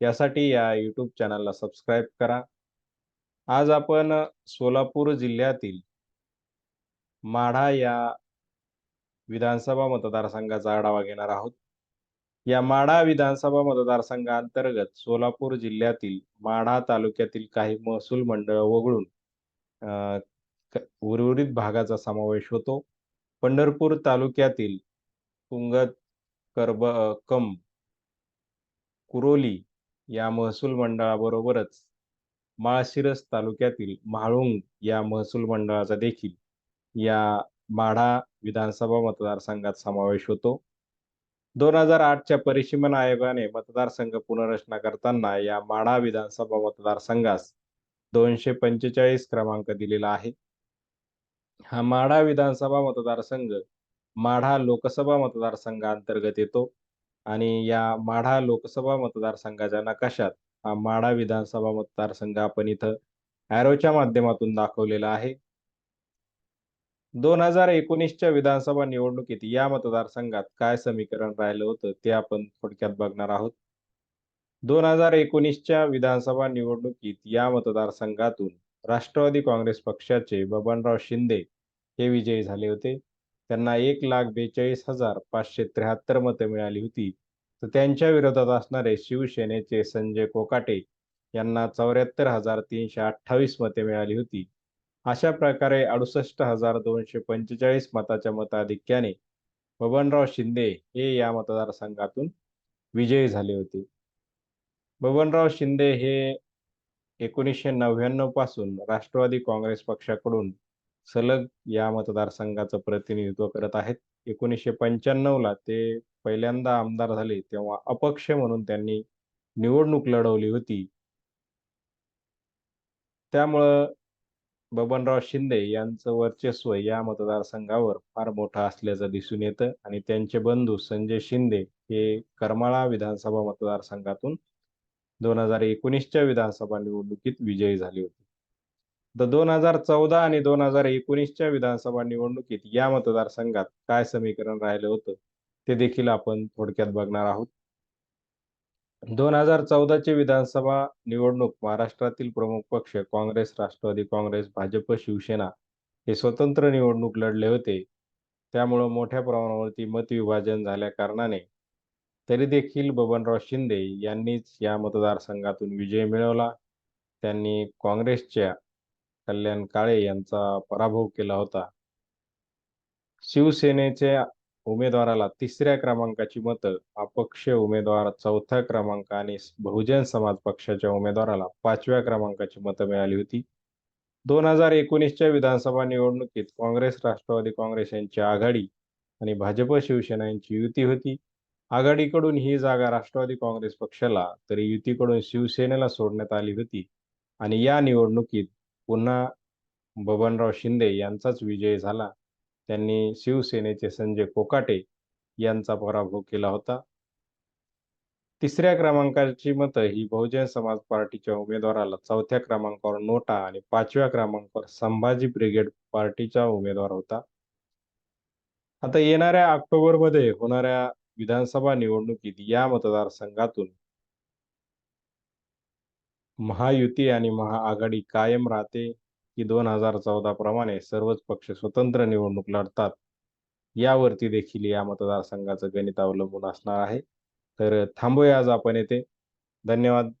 यासाठी या यूट्यूब चॅनलला सबस्क्राईब करा. आज आपण सोलापूर जिल्ह्यातील माढा या विधानसभा मतदारसंघाचा आढावा घेणार आहोत. या माढा विधानसभा मतदारसंघाअंतर्गत सोलापूर जिल्ह्यातील माढा तालुक्यातील काही महसूल मंडळ वगळून उर्वरित भागाचा समावेश होतो. पंढरपूर तालुक्यातील तुंगत करब कम कुरोली या महसूल मंडळाबरोबरच माळशिरस तालुक्यातील म्हाळुंग या महसूल मंडळाचा देखील या माढा विधानसभा मतदारसंघात समावेश होतो. दोन हजार आठच्या परिसीमन आयोगाने मतदारसंघ पुनर्रचना करताना या माढा विधानसभा मतदारसंघास दोनशे पंचेचाळीस क्रमांक दिलेला आहे. हा माढा विधानसभा मतदारसंघ माढा लोकसभा मतदारसंघाअंतर्गत येतो. आणि या माढा लोकसभा मतदारसंघाच्या नकाशात हा माढा विधानसभा मतदारसंघ आपण इथं ॲरोच्या माध्यमातून दाखवलेला आहे. दोन हजार एकोणीसच्या विधानसभा निवडणुकीत या मतदारसंघात काय समीकरण राहिलं होतं ते आपण थोडक्यात बघणार आहोत. दोन हजार एकोणीसच्या विधानसभा निवडणुकीत या मतदारसंघातून राष्ट्रवादी काँग्रेस पक्षाचे बबनराव शिंदे हे विजयी झाले होते. त्यांना एक लाख बेचाळीस हजार पाचशे त्र्याहत्तर मतं मिळाली होती. तर त्यांच्या विरोधात असणारे शिवसेनेचे संजय कोकाटे यांना चौऱ्याहत्तर हजार तीनशे अठ्ठावीस मते मिळाली होती. अशा प्रकारे अडुसष्ट हजार दोनशे पंचेचाळीस मताच्या मताधिक्याने बबनराव शिंदे हे या मतदारसंघातून विजयी झाले होते. बबनराव शिंदे हे एकोणीसशे नव्याण्णवपासून राष्ट्रवादी काँग्रेस पक्षाकडून सलग या मतदारसंघाचं प्रतिनिधित्व करत आहेत. एकोणीसशे पंच्याण्णवला ते पहिल्यांदा आमदार झाले तेव्हा अपक्ष म्हणून त्यांनी निवडणूक लढवली होती. त्यामुळं बबनराव शिंदे यांचं वर्चस्व या मतदारसंघावर फार मोठं असल्याचं दिसून येतं आणि त्यांचे बंधू संजय शिंदे हे करमाळा विधानसभा मतदारसंघातून दोन हजार एकोणीसच्या विधानसभा निवडणुकीत विजयी झाले होते. तर दोन हजार चौदा आणि दोन हजार एकोणीसच्या विधानसभा निवडणुकीत या मतदारसंघात काय समीकरण राहिलं होतं ते देखील आपण थोडक्यात बघणार आहोत. दोन हजार चौदाची विधानसभा निवडणूक महाराष्ट्रातील प्रमुख पक्ष काँग्रेस राष्ट्रवादी काँग्रेस भाजप शिवसेना हे स्वतंत्र निवडणूक लढले होते. त्यामुळं मोठ्या प्रमाणावरती मतविभाजन झाल्या कारणाने तरी देखील बबनराव शिंदे यांनीच या मतदारसंघातून विजय मिळवला. त्यांनी काँग्रेसच्या कल्याण काळे यांचा पराभव केला होता. शिवसेनेच्या उमेदवाराला तिसऱ्या क्रमांकाची मतं अपक्ष उमेदवार चौथ्या क्रमांक आणि बहुजन समाज पक्षाच्या उमेदवाराला पाचव्या क्रमांकाची मतं मिळाली होती. दोन हजार एकोणीसच्या विधानसभा निवडणुकीत काँग्रेस राष्ट्रवादी काँग्रेस यांची आघाडी आणि भाजप शिवसेना यांची युती होती. आघाडीकडून ही जागा राष्ट्रवादी काँग्रेस पक्षाला तरी युतीकडून शिवसेनेला सोडण्यात आली होती. आणि या निवडणुकीत पुन्हा बबनराव शिंदे यांचाच विजय झाला. त्यांनी शिवसेनेचे संजय कोकाटे यांचा पराभव केला होता. तिसऱ्या क्रमांकाची मतं ही बहुजन समाज पार्टीच्या उमेदवाराला चौथ्या क्रमांकावर नोटा आणि पाचव्या क्रमांकावर संभाजी ब्रिगेड पार्टीचा उमेदवार होता. आता येणाऱ्या ऑक्टोबरमध्ये होणाऱ्या विधानसभा निवडणुकीत या मतदारसंघातून महायुती आणि महाआघाडी कायम राहते की दोन हजार चौदा प्रमाणे सर्वच पक्ष स्वतंत्र निवडणूक लढतात. यावरती देखील या मतदारसंघाचं गणित अवलंबून असणार आहे. तर थांबूया आज आपण येथे. धन्यवाद.